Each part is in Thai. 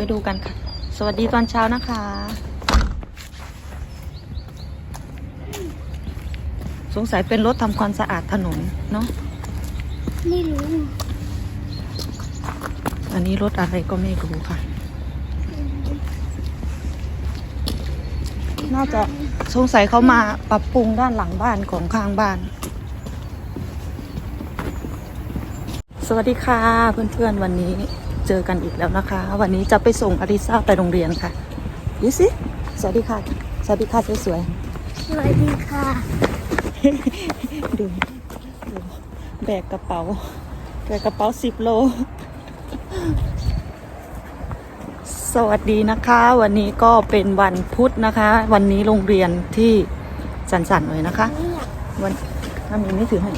ไปดูกันค่ะ สวัสดีตอนเช้านะคะ สงสัยเป็นรถทำความสะอาดถนนเนาะไม่รู้ อันนี้รถอะไรก็ไม่รู้ค่ะ น่าจะสงสัยเขามาปรับปรุงด้านหลังบ้านของข้างบ้าน สวัสดีค่ะเพื่อนๆวันนี้ เจอกันอีกแล้วนะคะ วันนี้จะไปส่งอริซาไปโรงเรียนค่ะดูสิสวัสดีค่ะ สวัสดีค่ะสวยสวัสดีค่ะๆดูดูแบกกระเป๋าแบกกระเป๋าสิบโล สวัสดีนะคะ วันนี้ก็เป็นวันพุธนะคะ วันนี้โรงเรียนที่สันๆหน่อยนะคะไม่อยากวันถ้ามีไม่ถือให้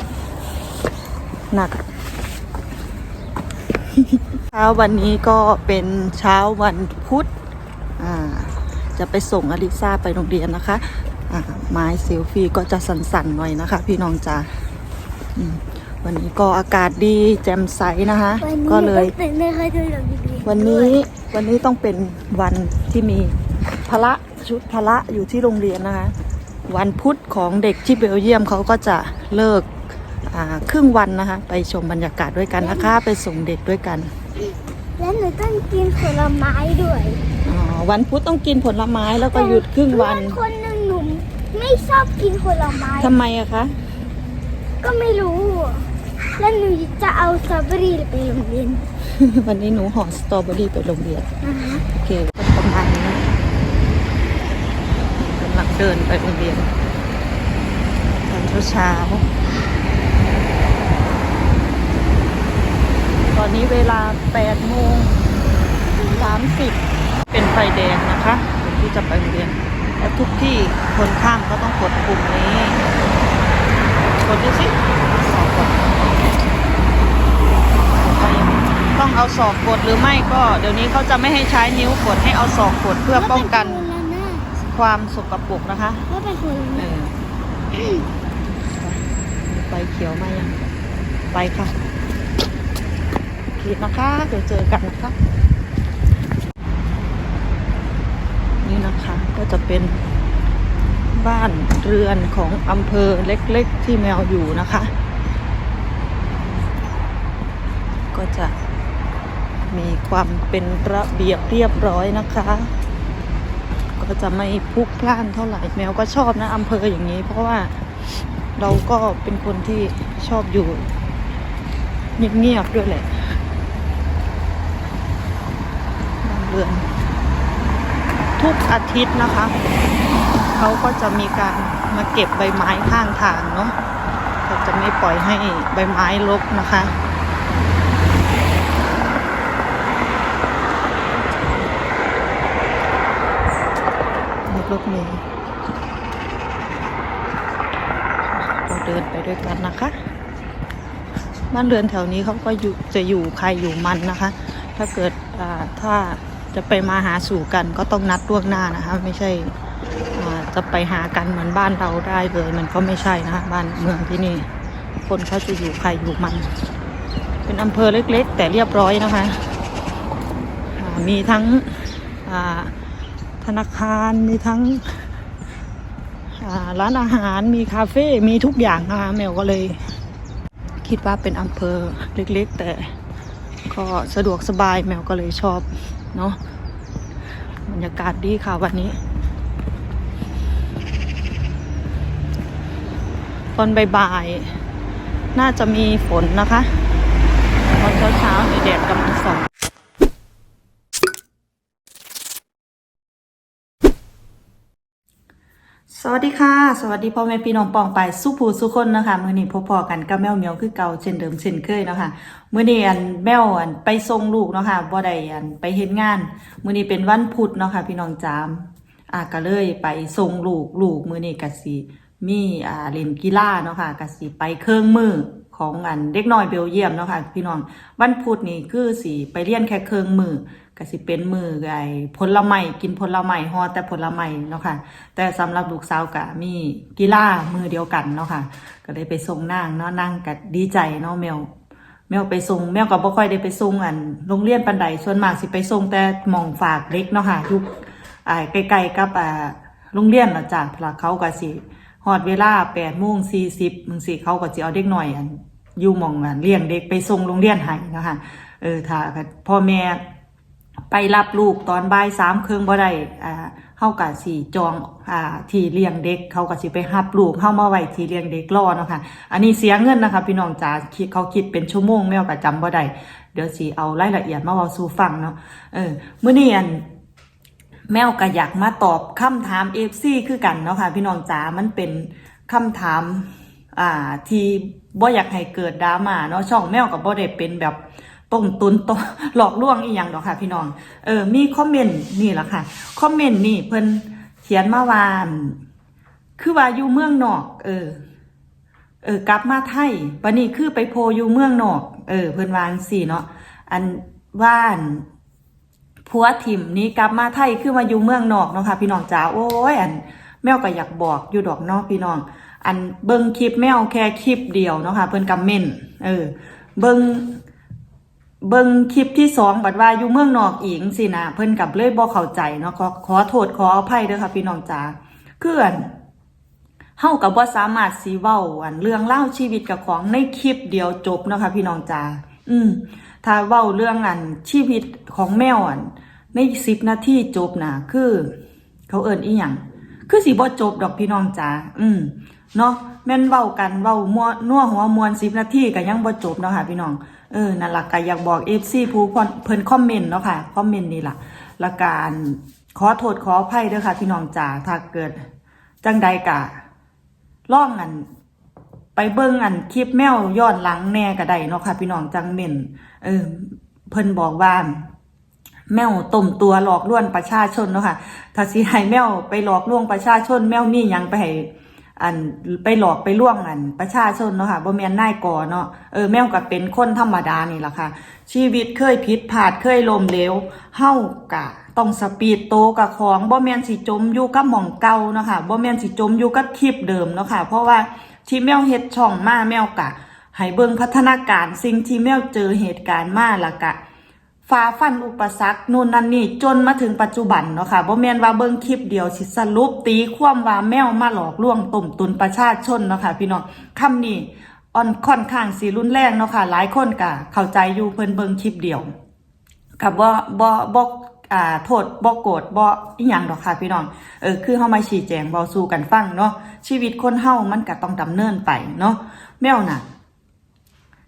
หนัก เช้าวันนี้ก็เป็นเช้าวันพุธอ่าจะไปส่งอลิซาไปโรงเรียนนะคะอ่าไม้เซลฟี่ก็จะสั่นๆหน่อยนะคะ พี่น้องจ๋าอืมวันนี้ก็อากาศดีแจ่มใสนะคะวันนี้ก็เลยต้องตื่นนะคะดูหลังดีๆวันนี้วันนี้ต้องเป็นวันที่มีพละชุดพละอยู่ที่โรงเรียนนะคะ วันพุธของเด็กที่เบลเยียมเขาก็จะเลิกอ่า ครึ่งวันนะคะ ไปชมบรรยากาศด้วยกันนะคะ ไปส่งเด็กด้วยกัน แล้วหนูต้องกินผลไม้ด้วยอ๋อวันพุธต้องกินผลไม้แล้วก็หยุดครึ่งวันเพื่อคนหนึ่งหนูไม่ชอบกินผลไม้ทำไมอะคะ ก็ไม่รู้ แล้วหนูจะเอาสตรอเบอรี่ไปโรงเรียน วันนี้หนูห่อสตรอเบอรี่ไปโรงเรียนนะคะโอเคก็ประมาณนี้กำลังเดินไปโรงเรียนตอนเช้าๆตอ นี้เวลา8โมง30 เป็นไฟแดงนะคะที่จะไปโรงเรียนและทุกที่คนข้ามก็ต้องกดปุ่มนี้กดดูสิสอบกดต้องเอาศอกกดหรือไม่ก็ เดี๋ยวนี้เขาจะไม่ให้ใช้นิ้วกดให้เอาศอกกดเพื่อป้องกันความสกปรกนะคะแล้วเป็นคนละหเอน้าอไฟเขียวมายังไปค่ะ โอเคนะคะ เดี๋ยวเจอกันนะคะ นี่นะคะก็จะเป็นบ้านเรือนของอำเภอเล็กๆ ที่แมวอยู่นะคะ ก็จะมีความเป็นระเบียบเรียบร้อยนะคะ ก็จะไม่พลุกพล่านเท่าไหร่แมวก็ชอบนะอำเภออย่างนี้ เพราะว่าเราก็เป็นคนที่ชอบอยู่เงียบๆด้วยแหละบ้าน เรือน ทุกอาทิตย์นะคะ เขาก็จะมีการมาเก็บใบไม้ข้างทางเนาะเขาจะไม่ปล่อยให้ใบไม้รกนะคะรถเมล์เราเดินไปด้วยกันนะคะ บ้านเรือนแถวนี้เขาก็อยู่จะอยู่ใครอยู่มันนะคะ ถ้าเกิดถ้า จะไปมาหาสู่กันก็ต้องนัดล่วงหน้านะคะ ไม่ใช่จะไปหากันเหมือนบ้านเราได้เลย มันก็ไม่ใช่นะคะบ้านเมืองที่นี่ คนเขาจะอยู่ใครอยู่มัน เป็นอำเภอเล็ก ๆ แต่เรียบร้อยนะคะมีทั้งธนาคารมีทั้งร้านอาหารมีคาเฟ่ มีทุกอย่างนะคะแมวก็เลย คิดว่าเป็นอำเภอเล็กๆ แต่ก็สะดวกสบายแมวก็เลยชอบ เนาะบรรยากาศดีค่ะวันนี้ ตอนบ่ายๆน่าจะมีฝนนะคะ ตอนเช้าๆมีแดดกำลังส่อง สวัสดีค่ะ สวัสดีพ่อแม่พี่น้องปองไปสุภูสุคนนะคะมือนี้พบพอกันกับแมวเหมียวคือเก่าเช่นเดิมเช่นเคยเนาะคะมื้อนี้อันแมวอันไปส่งลูกเนาะค่ะบ่ได้อันไปเฮ็ดงาน มือนี้เป็นวันพุธเนาะค่ะพี่น้องจามอ่าก็เลยไปส่งลูกลูกมือนี้ก็สิมีอ่าเล่นกีฬาเนาะค่ะก็สิไปเครื่องมือของอันเด็กน้อยเบลเยียมเนาะค่ะพี่น้องวันพุธนี่คือสิไปเรียนแค่เครื่องมือ ก็สิเป็นมือไอ้ผลไม้กินผลไม้ฮอแต่ผลไม้เนาะค่ะ แต่สำหรับลูกสาวก็มีกีฬามือเดียวกันเนาะค่ะ ก็เลยไปส่งนางเนาะนางก็ดีใจเนาะแมวแมวไปส่งแมวก็บ่ค่อยได้ไปส่งอันโรงเรียนปันใดส่วนมากสิไปส่งแต่มองฝากเล็กเนาะค่ะทุกอ่าใกลๆกับอ่าโรงเรียนนะจ้ะพละเขาก็สิฮอดเวลา8โมง40จังซี่เขาก็สิเอาเด็กหน้อยอันอยู่มองอันเลี้ยงเด็กไปส่งโรงเรียนให้เนาะค่ะเออถ้าพ่อแม่ ไปรับลูกตอนบ่ายสามครึ่งบ่ได้อ่าเฮากะสิจองอ่าที่เลี้ยงเด็ก เขาก็สิไปรับลูกเฮามาไว้ที่เลี้ยงเด็กรอเนาะค่ะ อันนี้เสียเงินนะคะ พี่น้องจ๋าคิดเขาคิดเป็นชั่วโมงแมวก็จำบ่ได้เดี๋ยวสิเอารายละเอียดมาเว้าสู่ฟังเนาะเออมื้อนี้อันแมวก็อยากมาตอบคำถาม FC คือกันเนาะค่ะ พี่น้องจ๋ามันเป็นคำถามอ่าที่บ่อยากให้เกิดดราม่าเนาะช่องแมวก็บ่ได้เป็นแบบ ต้มตุนตหลอกลวงอีหยังดอกค่ะ พี่น้อง เออ มีคอมเมนต์นี่แหละค่ะ คอมเมนต์นี่เพิ่นเขียนมาว่าคือว่าอยู่เมืองนอก เออ เออกลับมาไทยบัดนี้คือไปโพอยู่เมืองนอก เออ เพิ่นวาจังสี่เนาะ อันว่านผัวถิ่มนี้กลับมาไทยคือมาอยู่เมืองนอกเนาะค่ะ พี่น้องจ๋า โอ้ย อันแมวก็อยากบอกอยู่ดอกเนาะพี่น้อง อันเบิ่งคลิปแมวแค่คลิปเดียวเนาะค่ะ เพิ่นกำเมนเออ เบิ่ง เบิ่งคลิปที่สองบัดว่าอยู่เมืองนอกอีกสินะเพิ่นกับเลยบ่เข้าใจเนาะขอขอโทษขออภัยเด้อค่ะพี่น้องจ๋าคืออันเฮากับบ่สามารถสิเว้าอันเรื่องเล่าชีวิตกับของในคลิปเดียวจบเนาะค่ะพี่น้องจ๋าอืม ถ้าเว้าเรื่องอันชีวิตของแมวอันใน10นาทีจบนะคือ เขาเอิ้นอีหยังคือสิบ่จบดอกพี่น้องจ๋าอืมเนาะแม่นเว้ากันเว้ามัวนัวหัวมวน10นาทีก็ยังบ่จบเนาะค่ะพี่น้อง เออนั่นละก็อยากบอกเอฟซีผู้เพิ่นคอมเมนต์เนาะค่ะคอมเมนต์นี่ล่ะละการขอโทษขออภัยเด้อค่ะ พี่น้องจ๋าถ้าเกิด จังใดกะล่องอัน ไปเบิ่งอันคลิปแมวย้อนหลังแน่ก็ได้เนาะค่ะ พี่น้องจังเม่นเออเพิ่นบอกว่าแมวต้มตัวหลอกลวงประชาชนเนาะค่ะ ถ้าสิให้แมวไปหลอกลวงประชาชน แมวมีหยังไปให้ อันไปหลอกไปล่วงอันประชาชนเนาะค่ะบ่แม่นนายก่อเนาะเออแมวก็เป็นคนธรรมดานี่แหละค่ะ ชีวิตเคยผิดพลาดเคยล้มเหลวเฮากะต้องสปีดโตกับของบ่แม่นสิจมอยู่กับหม่องเก่าเนาะค่ะบ่แม่นสิจมอยู่กับคลิปเดิมเนาะค่ะ เพราะว่าที่แมวเฮ็ดช่องมาแมวกะให้เบิ่งพัฒนาการสิ่งที่แมวเจอเหตุการณ์มาละกะ ฝ่าฟันอุปสรรคนู่นนั่นนี่จนมาถึงปัจจุบันเนาะค่ะบ่แม่นว่าเบิ่งคลิปเดียวสิสรุปตีความว่าแมวมาหลอกลวงต้มตุนประชาชนเนาะค่ะพี่น้องคำนี้อ่อนค่อนข้างสิรุนแรงเนาะค่ะหลายคนก็เข้าใจอยู่เพิ่นเบิ่งคลิปเดียวกับบ่บ่บ่อ่าโทษบ่โกรธบ่อีหยังดอกค่ะพี่น้องเออคือเฮามาชี้แจงเว้าสู่กันฟังเนาะชีวิตคนเฮามันก็ต้องดำเนินไปเนาะแมวน่ะ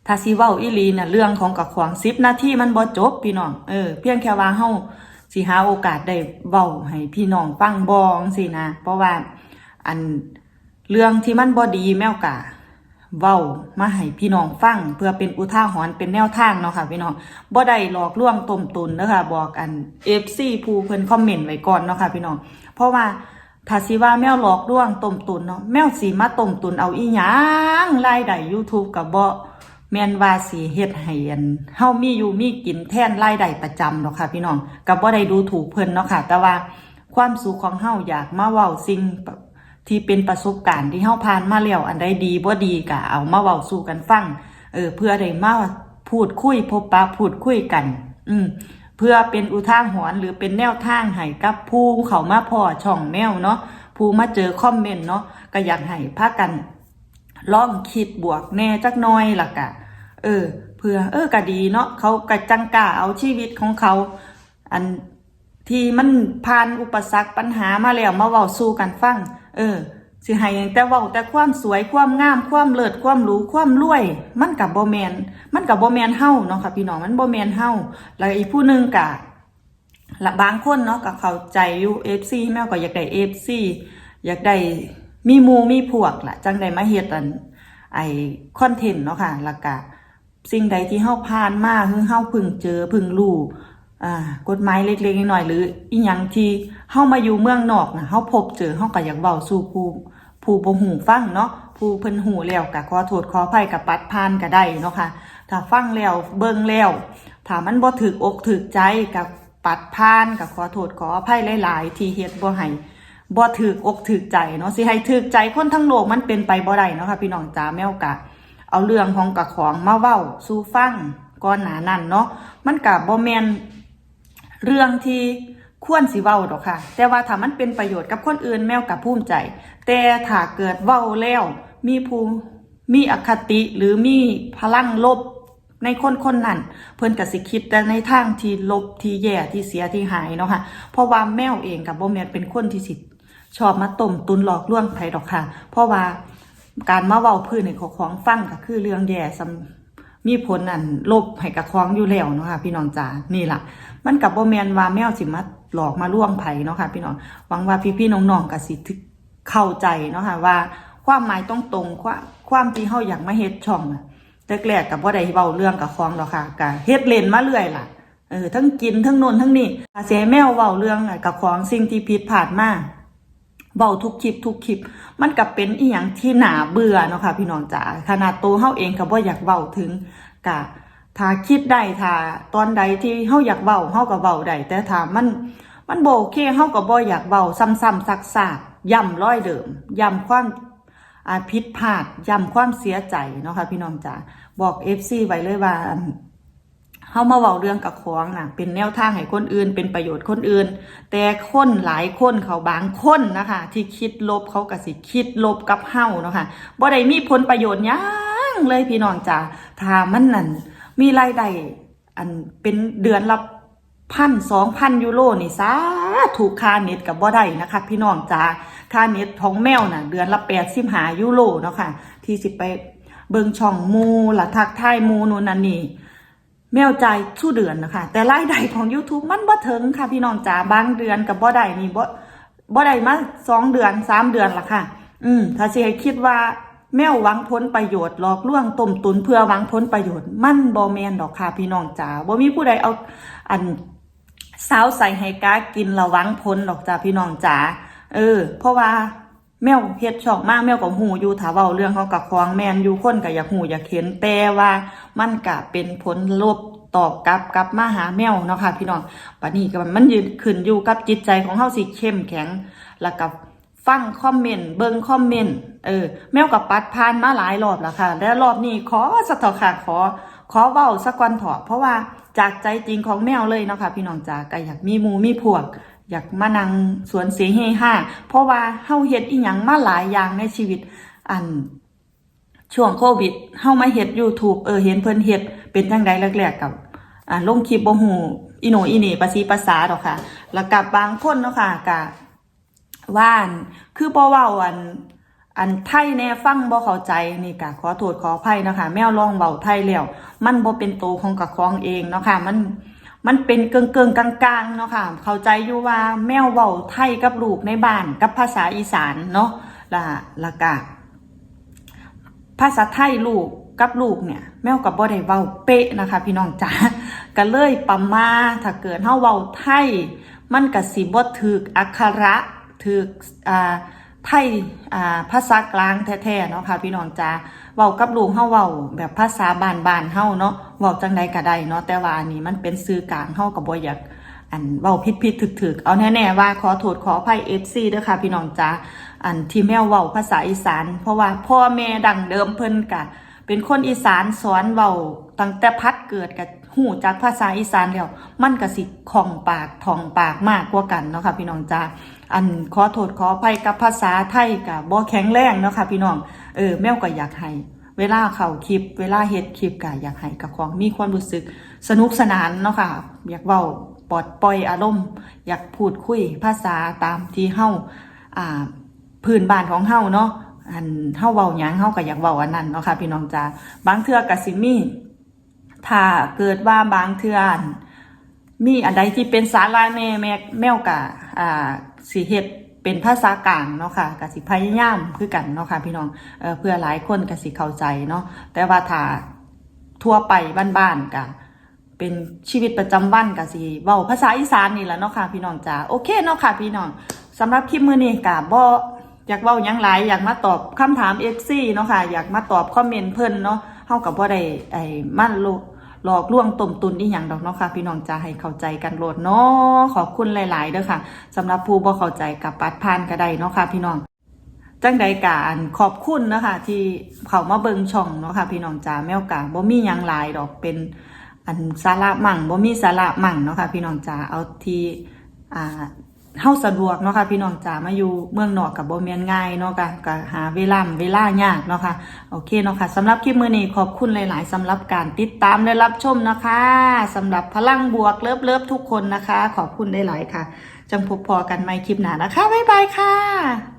ถ้าสิเว้าอีหลีน่ะเรื่องของกับขวางสิบนาทีมันบ่จบพี่น้องเออเพียงแค่ว่าเฮาสิหาโอกาสได้เว้าให้พี่น้องฟังบ่จังซี่นะเพราะว่าอันเรื่องที่มันบ่ดีแมวกะเว้ามาให้พี่น้องฟังเพื่อเป็นอุทาหรณ์เป็นแนวทางเนาะค่ะพี่น้องบ่ได้หลอกลวงต้มตุนเด้อค่ะบอกอัน FC ผู้เพิ่นคอมเมนต์ไว้ก่อนเนาะค่ะพี่น้องเพราะว่าถ้าสิว่าแมวหลอกลวงต้มตุนเนาะแมวสิมาต้มตุนเอาอีหยังรายได้ YouTube ก็บ่ แม่นว่าสิเฮ็ดให้อันเฮามีอยู่มีกินแทนรายได้ประจำเนาะค่ะพี่น้องก็บ่ได้ดูถูกเพิ่นเนาะค่ะ แต่ว่าความสุขของเฮาอยากมาเว้าสิ่งที่เป็นประสบการณ์ที่เฮาผ่านมาแล้วอันใดดีบ่ดีก็เอามาเว้าสู่กันฟังเออเพื่อได้มาพูดคุยพบปะพูดคุยกัน อืมเพื่อเป็นอุทาหรณ์หรือเป็นแนวทางให้กับผู้เขามาพอช่องแมวเนาะผู้มาเจอคอมเมนต์เนาะก็อยากให้พากันลองคิดบวกแน่จักน้อยล่ะกะ เออ เพื่อ เออก็ดีเนาะเขากะจังกล้าเอาชีวิตของเขา อันที่มันผ่านอุปสรรคปัญหามาแล้วมาเว้าสู้กันฟัง เออสิให้ยังแต่เว้าแต่ความสวยความงาม ความเลิศความรู้ความรวย มันกับบ่แมน มันกับบ่แมนเฮาเนาะค่ะพี่น้องมันบ่แมนเฮาแล้วอีกผู้หนึงกะละบางคนเนาะก็เข้าใจอยู่ FC แม่ก็อยากได้ FC อยากได้มีมูมีพวกละจังได้มาเฮ็ดอันไอคอนเทนต์เนาะค่ะแล้วก็ สิ่งใดที่เฮาผ่านมาคือเฮาพึ่งเจอพึ่งรู้อ่ากฎหมายเล็กๆน้อยๆหรืออีหยังที่เฮามาอยู่เมืองนอกนะเฮาพบเจอเฮาก็อยากเว้าสู่ผู้ผู้บ่ฮู้ฟังเนาะผู้เพิ่นฮู้แล้วก็ขอโทษขออภัยกับปัดผ่านก็ได้เนาะค่ะถ้าฟังแล้วเบิ่งแล้วถ้ามันบ่ถูกอกถูกใจกับปัดผ่านก็ขอโทษขออภัยหลาย ๆ ที่เฮ็ดบ่ให้บ่ถือกอกถือใจเนาะสิให้ถือใจคนทั้งโลกมันเป็นไปบ่ได้เนาะค่ะพี่น้องจ๋าแมวกะ เอาเรื่องของกะของมาเว้าสู่ฟังก่อนหนานั้นเนาะมันกับบ่แมนเรื่องที่ควรสิเว้าดอกค่ะ แต่ว่าถ้ามันเป็นประโยชน์กับคนอื่นแมวกับภูมิใจ แต่ถ้าเกิดเว้าแล้ว มีภูมิมีอคติหรือมีพลังลบในคนคนนั้นเพิ่นก็สิคิดแต่ในทางที่ลบที่แย่ที่เสียที่หายเนาะค่ะเพราะว่าแมวเองกับบ่แมนเป็นคนที่สิชอบมาต้มตุนหลอกลวงไผดอกค่ะ เพราะว่า การมาเว้าพื้นให้เขาของฟังก็คือเรื่องแย่สำมีผลอันลบให้กับของอยู่แล้วเนาะค่ะพี่น้องจ๋านี่ล่ะ มันกับบ่แม่นว่าแมวสิมาหลอกมาล่วงไผเนาะค่ะพี่น้องหวังว่าพี่ๆน้องๆก็สิเข้าใจเนาะค่ะว่าความหมายต้องตรงความความที่เฮาอยากมาเฮ็ดช่องน่ะแรกกับว่าได้เบาเรื่องกับคลองหรอกค่ะกะเฮ็ดเล่นมาเรื่อยล่ะเออทั้งกินทั้งนนทั้งนี่อาเสียแมวเบาเรื่องกับของสิ่งที่ผิดพลาดมา เบาทุกคลิปทุกคลิป มันกับเป็นอีหยังที่หนาเบื่อเนาะค่ะพี่น้องจ๋าขนาดโตเฮาเองก็บ่อยากเบาถึงกะถ้าคิดได้ถ้าตอนใดที่เฮาอยากเบาเฮาก็เบาได้แต่ถ้ามันมันบ่โอเคเฮาก็บ่อยากเบาซ้ำๆซักๆย้ำร้อยเดิมย้ำความอาผิดพลาดย้ำความเสียใจเนาะค่ะพี่น้องจ๋าบอกเอฟซีไว้เลยว่า เฮามาเว้าเรื่องกับของน่ะ เป็นแนวทางให้คนอื่น เป็นประโยชน์คนอื่น แต่คนหลายคนเขาบางคนนะคะ ที่คิดลบเขาก็สิคิดลบกับเฮาเนาะค่ะบ่ได้มีผลประโยชน์ยังเลยพี่น้องจ๋าถ้ามันนั่นมีรายได้อันเป็นเดือนละพันสองพันยูโรนี่ซาถูกค่าเน็ตกับบ่ได้นะคะ พี่น้องจ๋าค่าเน็ตของแมวน่ะ เดือนละแปดสิบหายูโรเนาะค่ะ ที่สิไปเบิงช่องมูละทักทายมูนูนันนี่ แมวใจายทุกเดือนนะคะ แต่รายได้ของ YouTube มันบ่ถึงค่ะพี่น้องจ๋าบางเดือนกับบ่ได้นี่บ่บ่ได้มาสองเดือนสามเดือนละค่ะ อืม ถ้าสิให้คิดว่าแมวหวังผลประโยชน์หลอกลวงต้มตุนเพื่อหวังผลประโยชน์ มันบ่แมนดอกค่ะพี่น้องจ๋าบ่มีผู้ใดเอาอันสาวใส่ให้กากินระวังพ้นหรอกจ้าพี่น้องจ๋าเออ เพราะว่า แมวเฮ็ดช่องมากแมวกับหูอยู่ถ้าเว้าเรื่องเขากับควางแมนอยู่คนก็อยากหูอยากเห็นแต่ว่ามันก็เป็นผลลบตอบกลับกลับมาหาแมวเนาะค่ะพี่น้องปันนี้ก็มันยืนขึ้นอยู่กับจิตใจของเฮาสิเข้มแข็งแล้วกับฟังคอมเมนต์เบิ่งคอมเมนต์เออแมวกับปัดผ่านมาหลายรอบแล้วค่ะ และรอบนี้ขอสักเถอค่ะขอ ขอเว้าสักวันเถอะเพราะว่าจากใจจริงของแมวเลยเนาะค่ะพี่น้องจาก็อยากมีมูมีพวก อยากมานั่งสวนเสียงเฮฮาเพราะว่าเฮาเฮ็ดอีหยังมาหลายอย่างในชีวิต อันช่วงโควิดเฮามาเฮ็ด YouTube เออเห็นเพิ่นเฮ็ดเป็นจังไดแรกๆกับอ่าลงคลิปบ่ฮู้อีโหนอีนี่ภาษีภาษาดอกค่ะ แล้วกับบางคนเนาะค่ะก็ว่านคือบ่เว้าอันอันไทยแน่ฟังบ่เข้าใจนี่ก็ขอโทษขออภัยนะคะแมวลองเว้าไทยแล้ว มันบ่เป็นโตวของกับของเองเนาะค่ะ มัน มันเป็นเกิงเกิงๆกลางๆเนาะค่ะ เข้าใจอยู่ว่าแมวเว้าไทยกับลูกในบ้านกับภาษาอีสานเนาะละละก็ภาษาไทยลูกกับลูกเนี่ย แมวกับบ่ได้เว้าเป๊ะนะคะ พี่น้องจ๋าก็เลยประมาถ้าเกิดเฮาเว้าไทย มันก็สิบ่ถึกอักขระถึกอ่าไทยอ่าภาษากลางแท้ๆเนาะค่ะพี่น้องจ้า เว้ากับลูกเฮาเว้าแบบภาษาบ้านๆเฮาเนาะเว้าจังใดก็ได้เนาะแต่ว่าอันนี้มันเป็นสื่อกลางเฮาก็บ่อยากอันเว้าผิดๆถึกๆเอาแน่ๆว่าขอโทษขออภัย FC เด้อค่ะพี่น้องจ้าอันที่แมวเว้าภาษาอีสาน เพราะว่าพ่อแม่ดังเดิมเพิ่นกะเป็นคนอีสานสอนเว้าตั้งแต่พัดเกิดกับหูจากภาษาอีสานแล้วมันก็สิคล่องปากท่องปากมากกว่ากันเนาะค่ะพี่น้องจ้าอันขอโทษขออภัยกับภาษาไทยกับบ่แข็งแรงเนาะค่ะพี่น้อง เออแมวก็อยากให้เวลาเข้าคลิป เวลาเฮ็ดคลิปก็อยากให้กับของมีความรู้สึกสนุกสนานเนาะค่ะ อยากเว้าปลอดปล่อยอารมณ์ อยากพูดคุยภาษาตามที่เฮาอ่าพื้นบ้านของเฮาเนาะอันเฮาเว้าหยังเฮาก็อยากเว้าอันนั้นเนาะค่ะ พี่น้องจ๋าบางเทื่อก็สิมีถ้าเกิดว่าบางเทื่ออันมีอันใดที่เป็นสาระแม่แม่แมวกะอ่าสิเฮ็ด เป็นภาษากลางเนาะค่ะกสิพยายามคือกันเนาะค่ะพี่น้องเออเพื่อหลายคนกสิเข้าใจเนาะแต่ว่าถ้าทั่วไปบ้านๆกะเป็นชีวิตประจำวันกับสิเว้าภาษาอีสานนี่แหละเนาะค่ะพี่น้องจ๋าโอเคเนาะค่ะพี่น้องสำหรับคลิปมื้อนี้กะบ่อยากเว้ายังหลายอยากมาตอบคำถาม FC เนาะค่ะอยากมาตอบคอมเมนต์เพิ่นเนาะเฮากับบ่ได้ไอ้มันโล หลอกลวงต้มตุนอีหยังดอกเนาะค่ะ พี่น้องจะให้เข้าใจกันโหลดเนาะขอบคุณหลาย ๆเด้อค่ะสำหรับผู้บ่เข้าใจกับปัดผ่านก็ได้เนาะค่ะ พี่น้องจังใดกาอันขอบคุณนะคะ ที่เขามาเบิงช่องเนาะค่ะ พี่น้องจ๋าแมวกาบ่มีหยังหลายดอกเป็นอันสาระมั่งบ่มีสาระมั่งเนาะค่ะ พี่น้องจ๋าเอาที่อ่า เฮาสะดวกเนาะค่ะพี่น้องจ๋ามาอยู่เมืองนอกกับบ่แม่นง่ายเนาะก็ก็หาเวลาเวลายากเนาะค่ะโอเคเนาะค่ะสำหรับคลิปมื้อนี้ขอบคุณหลาย ๆสำหรับการติดตามและรับชมนะคะสำหรับพลังบวกเลิฟๆทุกคนนะคะ ขอบคุณได้หลายๆค่ะจังพบพอกันใหม่คลิปหน้านะคะบ๊ายบายค่ะ